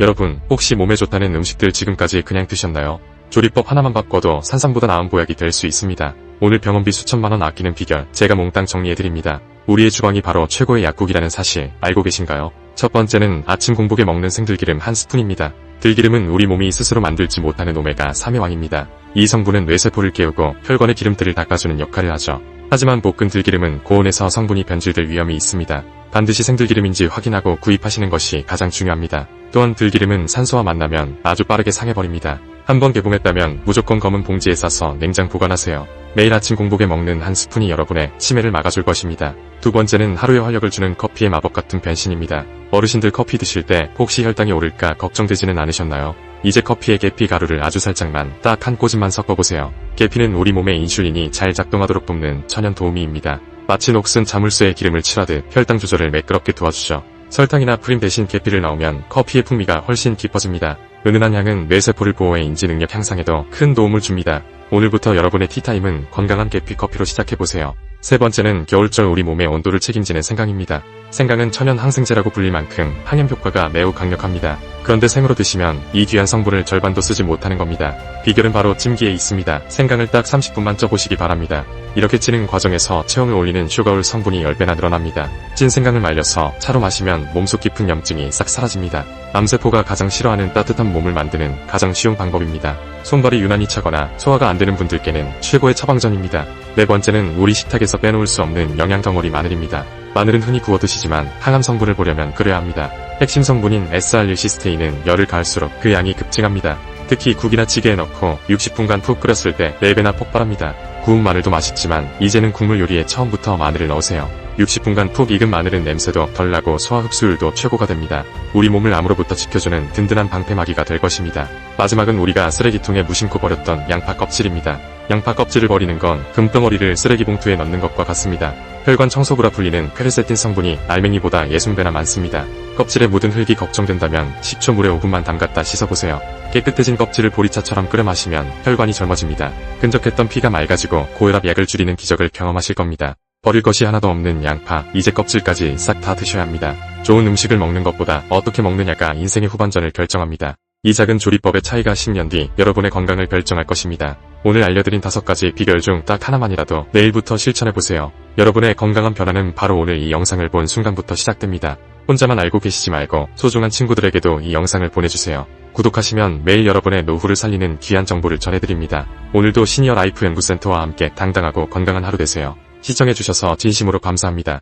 여러분, 혹시 몸에 좋다는 음식들 지금까지 그냥 드셨나요? 조리법 하나만 바꿔도 산삼보다 나은 보약이 될 수 있습니다. 오늘 병원비 수천만 원 아끼는 비결 제가 몽땅 정리해드립니다. 우리의 주방이 바로 최고의 약국이라는 사실 알고 계신가요? 첫 번째는 아침 공복에 먹는 생들기름 한 스푼입니다. 들기름은 우리 몸이 스스로 만들지 못하는 오메가 3의 왕입니다. 이 성분은 뇌세포를 깨우고 혈관의 기름들을 닦아주는 역할을 하죠. 하지만 볶은 들기름은 고온에서 성분이 변질될 위험이 있습니다. 반드시 생들기름인지 확인하고 구입하시는 것이 가장 중요합니다. 또한 들기름은 산소와 만나면 아주 빠르게 상해버립니다. 한번 개봉했다면 무조건 검은 봉지에 싸서 냉장 보관하세요. 매일 아침 공복에 먹는 한 스푼이 여러분의 치매를 막아줄 것입니다. 두 번째는 하루의 활력을 주는 커피의 마법 같은 변신입니다. 어르신들 커피 드실 때 혹시 혈당이 오를까 걱정되지는 않으셨나요? 이제 커피에 계피 가루를 아주 살짝만 딱 한 꼬집만 섞어보세요. 계피는 우리 몸의 인슐린이 잘 작동하도록 돕는 천연 도우미입니다. 마치 녹슨 자물쇠에 기름을 칠하듯 혈당 조절을 매끄럽게 도와주죠. 설탕이나 프림 대신 계피를 넣으면 커피의 풍미가 훨씬 깊어집니다. 은은한 향은 뇌세포를 보호해 인지 능력 향상에도 큰 도움을 줍니다. 오늘부터 여러분의 티타임은 건강한 계피 커피로 시작해보세요. 세 번째는 겨울철 우리 몸의 온도를 책임지는 생강입니다. 생강은 천연 항생제라고 불릴 만큼 항염 효과가 매우 강력합니다. 그런데 생으로 드시면 이 귀한 성분을 절반도 쓰지 못하는 겁니다. 비결은 바로 찜기에 있습니다. 생강을 딱 30분만 쪄보시기 바랍니다. 이렇게 찌는 과정에서 체온을 올리는 슈가올 성분이 10배나 늘어납니다. 찐 생강을 말려서 차로 마시면 몸속 깊은 염증이 싹 사라집니다. 암세포가 가장 싫어하는 따뜻한 몸을 만드는 가장 쉬운 방법입니다. 손발이 유난히 차거나 소화가 안 되는 분들께는 최고의 처방전입니다. 네 번째는 우리 식탁에서 빼놓을 수 없는 영양 덩어리 마늘입니다. 마늘은 흔히 구워 드시지만 항암 성분을 보려면 끓여야 합니다. 핵심 성분인 SR1시스테인은 열을 가할수록 그 양이 급증합니다. 특히 국이나 찌개에 넣고 60분간 푹 끓였을 때 4배나 폭발합니다. 구운 마늘도 맛있지만 이제는 국물 요리에 처음부터 마늘을 넣으세요. 60분간 푹 익은 마늘은 냄새도 덜 나고 소화 흡수율도 최고가 됩니다. 우리 몸을 암으로부터 지켜주는 든든한 방패막이가 될 것입니다. 마지막은 우리가 쓰레기통에 무심코 버렸던 양파 껍질입니다. 양파 껍질을 버리는 건 금덩어리를 쓰레기 봉투에 넣는 것과 같습니다. 혈관 청소부라 불리는 페르세틴 성분이 알맹이보다 60배나 많습니다. 껍질에 묻은 흙이 걱정된다면 식초 물에 5분만 담갔다 씻어보세요. 깨끗해진 껍질을 보리차처럼 끓여 마시면 혈관이 젊어집니다. 끈적했던 피가 맑아지고 고혈압 약을 줄이는 기적을 경험하실 겁니다. 버릴 것이 하나도 없는 양파, 이제 껍질까지 싹 다 드셔야 합니다. 좋은 음식을 먹는 것보다 어떻게 먹느냐가 인생의 후반전을 결정합니다. 이 작은 조리법의 차이가 10년 뒤 여러분의 건강을 결정할 것입니다. 오늘 알려드린 다섯 가지 비결 중 딱 하나만이라도 내일부터 실천해보세요. 여러분의 건강한 변화는 바로 오늘 이 영상을 본 순간부터 시작됩니다. 혼자만 알고 계시지 말고 소중한 친구들에게도 이 영상을 보내주세요. 구독하시면 매일 여러분의 노후를 살리는 귀한 정보를 전해드립니다. 오늘도 시니어 라이프 연구센터와 함께 당당하고 건강한 하루 되세요. 시청해주셔서 진심으로 감사합니다.